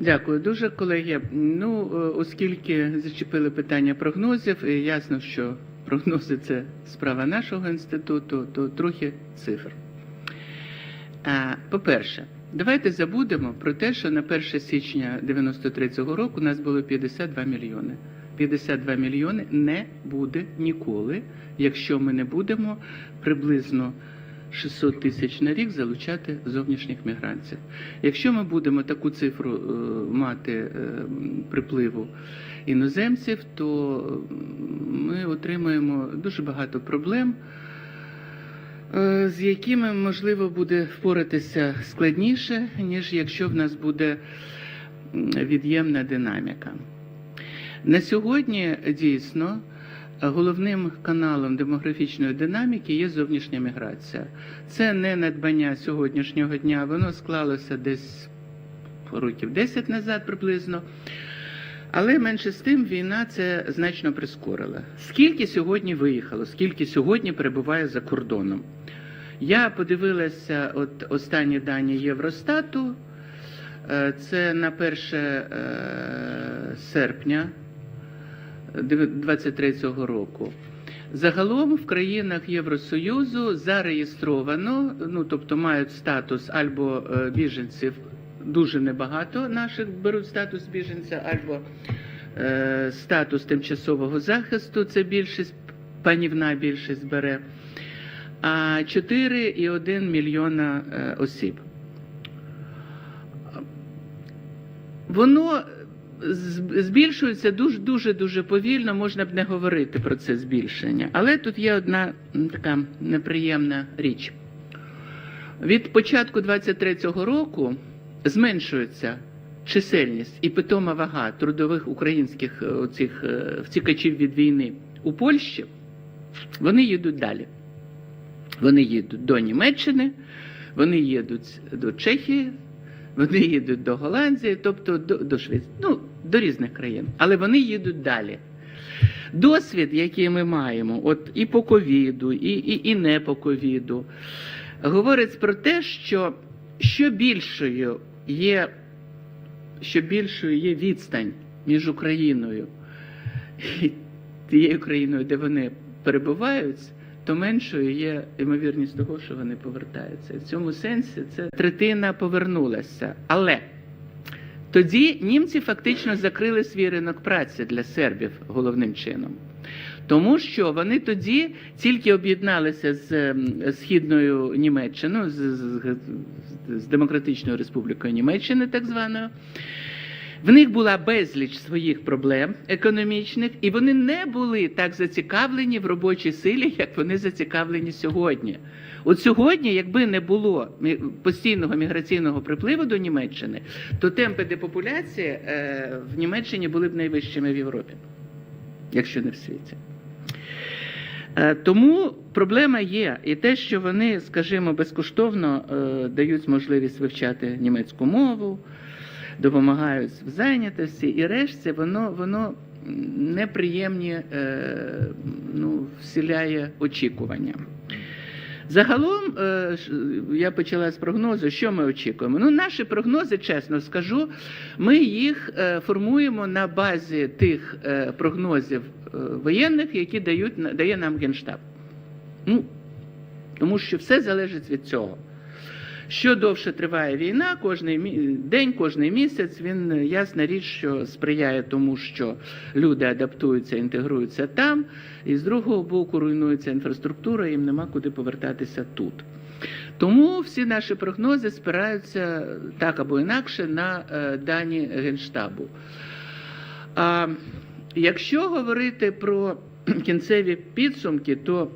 Дякую дуже, колеги. Ну, е, оскільки зачепили питання прогнозів, і ясно, що прогнози це справа нашого інституту, то трохи цифр. По-перше, давайте забудемо про те, що на 1 січня 93-го року у нас було 52 мільйони. 52 мільйони не буде ніколи, якщо ми не будемо приблизно 600 тисяч на рік залучати зовнішніх мігрантів. Якщо ми будемо таку цифру е, мати е, припливу іноземців, то ми отримаємо дуже багато проблем, е, з якими можливо буде впоратися складніше, ніж якщо в нас буде від'ємна динаміка. На сьогодні дійсно головним каналом демографічної динаміки є зовнішня міграція. Це не надбання сьогоднішнього дня, воно склалося десь років 10 назад приблизно. Але менше з тим війна це значно прискорила. Скільки сьогодні виїхало, скільки сьогодні перебуває за кордоном? Я подивилася от останні дані Євростату. Е, Це на 1 е, серпня 2023 року. Загалом в країнах Євросоюзу зареєстровано, ну тобто мають статус або е, біженців, дуже небагато наших беруть статус біженця, або е, статус тимчасового захисту, це більшість, панівна більшість бере, а 4,1 мільйона е, осіб. Воно збільшується дуже дуже дуже повільно. Можна б не говорити про це збільшення. Але тут є одна така неприємна річ. Від початку 23-го року зменшується чисельність і питома вага трудових українських е, оцих е, втікачів від війни у Польщі. Вони їдуть далі. Вони їдуть до Німеччини, вони їдуть до Чехії, вони їдуть до Голландії, тобто до, до Швеції, ну, до різних країн. Але вони їдуть далі. Досвід, який ми маємо, от і по ковіду, і, і, і не по ковіду, говорить про те, що що більшою є, що більшою є відстань між Україною і тією країною, де вони перебувають, то меншою є ймовірність того, що вони повертаються. І в цьому сенсі це третина повернулася. Але тоді німці фактично закрили свій ринок праці для сербів головним чином. Тому що вони тоді тільки об'єдналися з ем, східною Німеччиною, з, з, з Демократичною Республікою Німеччини, так званою. В них була безліч своїх проблем економічних, і вони не були так зацікавлені в робочій силі, як вони зацікавлені сьогодні. От сьогодні, якби не було постійного міграційного припливу до Німеччини, то темпи депопуляції е, в Німеччині були б найвищими в Європі, якщо не в світі. Е, Тому проблема є, і те, що вони, скажімо, безкоштовно е, дають можливість вивчати німецьку мову, допомагають в зайнятості, і решті воно, воно неприємні е, ну, вселяє очікування. Загалом, е, я почала з прогнозу, що ми очікуємо. Ну, наші прогнози, чесно скажу, ми їх е, формуємо на базі тих прогнозів воєнних, які дають, дає нам Генштаб. Ну, тому що все залежить від цього. Що довше триває війна, кожний день, кожний місяць, він е, ясна річ, що сприяє тому, що люди адаптуються, інтегруються там, і з другого боку руйнується інфраструктура, їм нема куди повертатися тут. Тому всі наші прогнози спираються так або інакше на е, дані Генштабу. А якщо говорити про кінцеві підсумки, то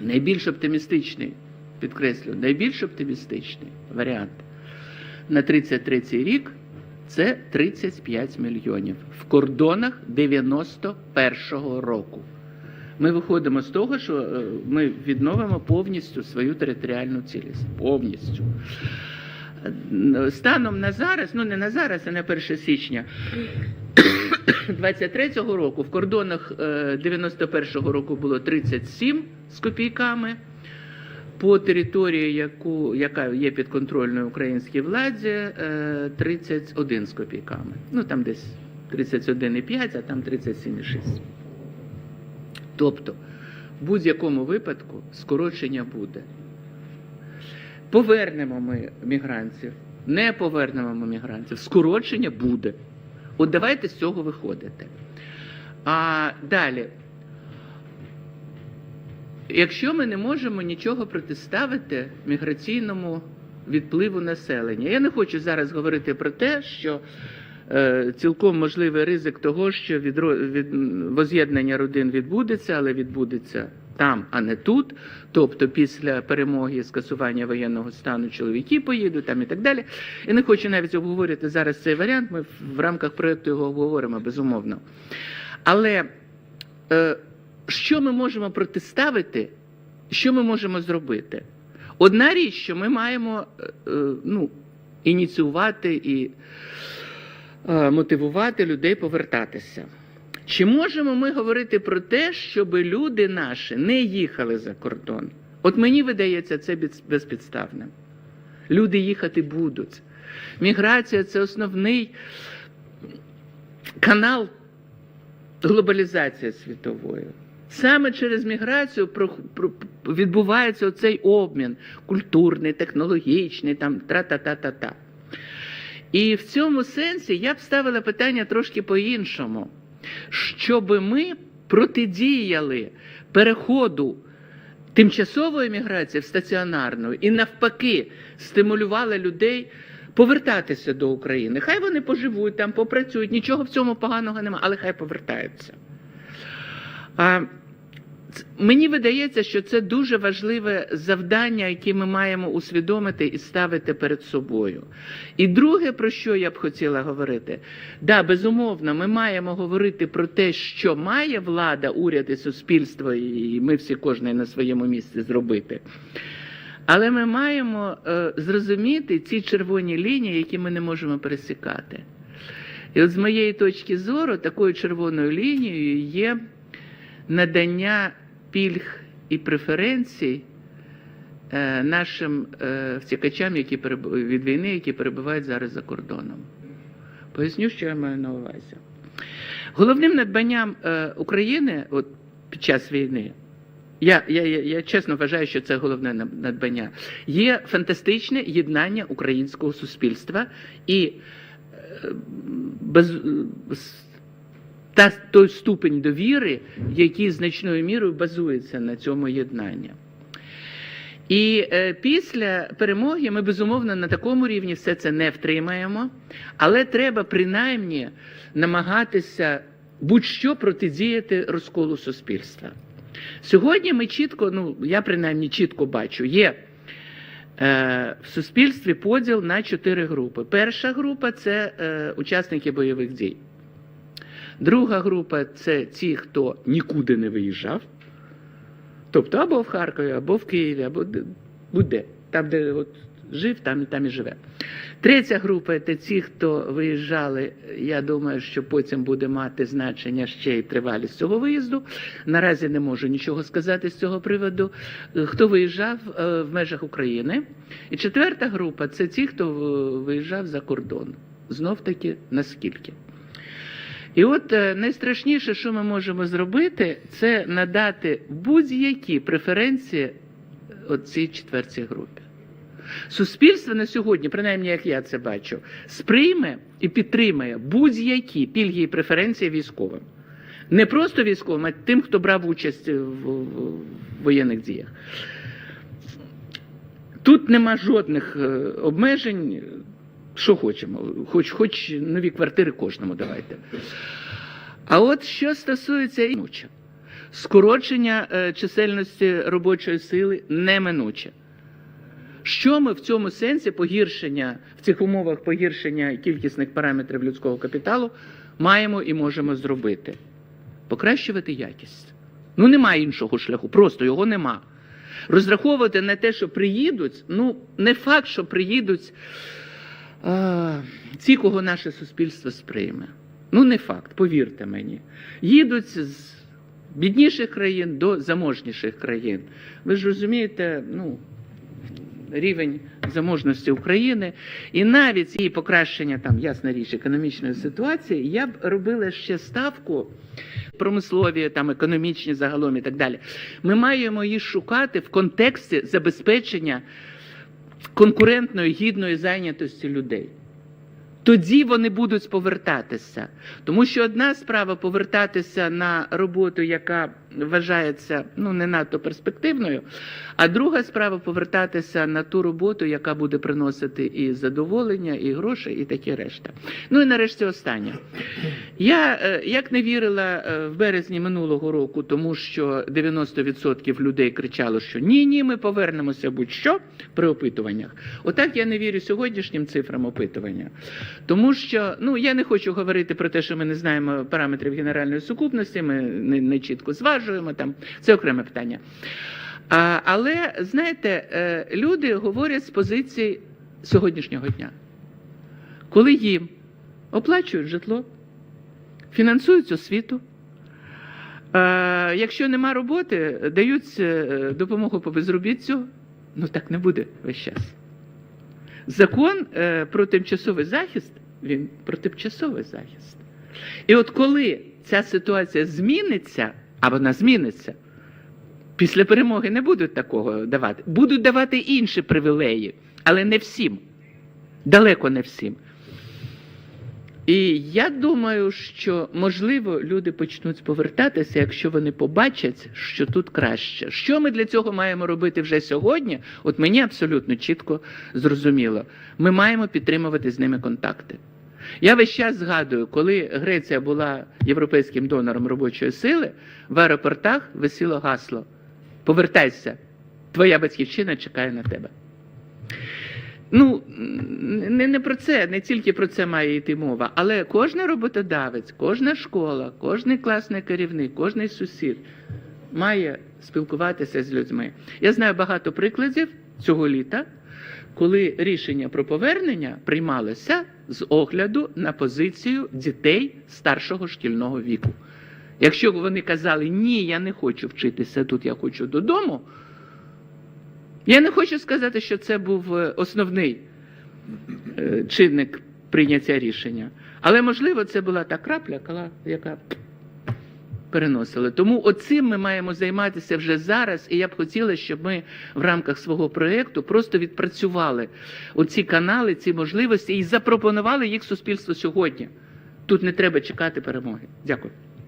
найбільш оптимістичний, підкреслю, найбільш оптимістичний варіант на 33 рік це 35 мільйонів в кордонах 91-го року. Ми виходимо з того, що е, ми відновимо повністю свою територіальну цілість. Повністю. Е, Станом на зараз, ну не на зараз, а на 1 січня 23-го року в кордонах е, 91-го року було 37 з копійками. По території, яку, яка є підконтрольною українській владі, е, 31 з копійками. Ну там десь 31,5, а там 37,6. Тобто, в будь-якому випадку скорочення буде. Повернемо ми мігрантів, не повернемо ми мігрантів, скорочення буде. От давайте з цього виходити. А далі. Якщо ми не можемо нічого протиставити міграційному відпливу населення, я не хочу зараз говорити про те, що е, цілком можливий ризик того, що відро- від, воз'єднання родин відбудеться, але відбудеться там, а не тут. Тобто після перемоги скасування воєнного стану чоловіки поїдуть там і так далі. Я не хочу навіть обговорювати зараз цей варіант. Ми в рамках проєкту його обговоримо безумовно. Але е, що ми можемо протиставити, що ми можемо зробити? Одна річ, що ми маємо е, е, ну, ініціювати і е, мотивувати людей повертатися. Чи можемо ми говорити про те, щоб люди наші не їхали за кордон? От мені видається це без- безпідставним. Люди їхати будуть. Міграція це основний канал глобалізації світової. Саме через міграцію відбувається оцей обмін культурний, технологічний, там тра-та-та-та-та. І в цьому сенсі я б ставила питання трошки по-іншому, щоб ми протидіяли переходу тимчасової міграції в стаціонарну і навпаки стимулювали людей повертатися до України. Хай вони поживуть там, попрацюють, нічого в цьому поганого немає, але хай повертаються. А, Мені видається, що це дуже важливе завдання, яке ми маємо усвідомити і ставити перед собою. І друге, про що я б хотіла говорити, да, безумовно, ми маємо говорити про те, що має влада, уряд і суспільство, і ми всі кожен на своєму місці зробити. Але ми маємо е, зрозуміти ці червоні лінії, які ми не можемо пересікати. І от з моєї точки зору, такою червоною лінією є надання пільг і преференцій е, нашим е, втікачам, які від війни, які перебувають зараз за кордоном. Поясню, що я маю на увазі. Головним надбанням е, України от, під час війни, я, я, я, я чесно вважаю, що це головне надбання, є фантастичне єднання українського суспільства і без, та той ступень довіри, який значною мірою базується на цьому єднанні. І е, після перемоги ми безумовно на такому рівні все це не втримаємо, але треба принаймні намагатися будь-що протидіяти розколу суспільства. Сьогодні ми чітко, ну я принаймні чітко бачу, є е, в суспільстві поділ на чотири групи. Перша група це е, учасники бойових дій. Друга група це ті, хто нікуди не виїжджав. Тобто або в Харкові, або в Києві, або де- будь-де. Там, де от жив, там, там і живе. Третя група це ті, хто виїжджали. Я думаю, що потім буде мати значення ще й тривалість цього виїзду. Наразі не можу нічого сказати з цього приводу. Хто виїжджав е, в межах України. І четверта група це ті, хто виїжджав за кордон. Знов таки, наскільки. І от е, найстрашніше, що ми можемо зробити, це надати будь-які преференції е, цій четвертій групі. Суспільство на сьогодні, принаймні як я це бачу, сприйме і підтримає будь-які пільги і преференції військовим. Не просто військовим, а тим, хто брав участь в, воєнних діях. Тут нема жодних е, обмежень. Що хочемо, хоч, хоч нові квартири кожному давайте. А от що стосується інуче, скорочення е, чисельності робочої сили неминуче. Що ми в цьому сенсі погіршення, в цих умовах погіршення кількісних параметрів людського капіталу маємо і можемо зробити? Покращувати якість. Ну, немає іншого шляху, просто його нема. Розраховувати на те, що приїдуть, ну, не факт, що приїдуть ті, кого наше суспільство сприйме. Ну, не факт, повірте мені. Їдуть з бідніших країн до заможніших країн. Ви ж розумієте, ну, рівень заможності України, і навіть її покращення там, ясна річ, економічної ситуації, я б робила ще ставку промислові, там економічні загалом і так далі. Ми маємо її шукати в контексті забезпечення конкурентної гідної зайнятості людей. Тоді вони будуть повертатися. Тому що одна справа повертатися на роботу, яка вважається ну, не надто перспективною, а друга справа повертатися на ту роботу, яка буде приносити і задоволення, і гроші, і таке решта. Ну і нарешті останнє. Я е, як не вірила е, в березні минулого року, тому що 90% людей кричало, що ні, ні, ми повернемося будь-що при опитуваннях. Отак я не вірю сьогоднішнім цифрам опитування. Тому що ну я не хочу говорити про те, що ми не знаємо параметрів генеральної сукупності, ми не, не чітко зважуємо там. Це окреме питання. А, але знаєте, е, люди говорять з позиції сьогоднішнього дня, коли їм оплачують житло, фінансують освіту. Е, якщо нема роботи, дають е, допомогу по безробіттю, ну так не буде весь час. Закон про тимчасовий захист, він про тимчасовий захист. І от коли ця ситуація зміниться, а вона зміниться, після перемоги не будуть такого давати. Будуть давати інші привілеї, але не всім. Далеко не всім. І я думаю, що можливо люди почнуть повертатися, якщо вони побачать, що тут краще. Що ми для цього маємо робити вже сьогодні? От мені абсолютно чітко зрозуміло. Ми маємо підтримувати з ними контакти. Я весь час згадую, коли Греція була європейським донором робочої сили, в аеропортах висіло гасло: Повертайся, твоя батьківщина чекає на тебе. Ну, не, не про це, не тільки про це має йти мова, але кожен роботодавець, кожна школа, кожний класний керівник, кожний сусід має спілкуватися з людьми. Я знаю багато прикладів цього літа, коли рішення про повернення приймалося з огляду на позицію дітей старшого шкільного віку. Якщо вони казали, ні, я не хочу вчитися тут, я хочу додому. Я не хочу сказати, що це був е, основний е, чинник прийняття рішення. Але, можливо, це була та крапля, яка переносила. Тому оцим ми маємо займатися вже зараз. І я б хотіла, щоб ми в рамках свого проєкту просто відпрацювали оці канали, ці можливості і запропонували їх суспільству сьогодні. Тут не треба чекати перемоги. Дякую.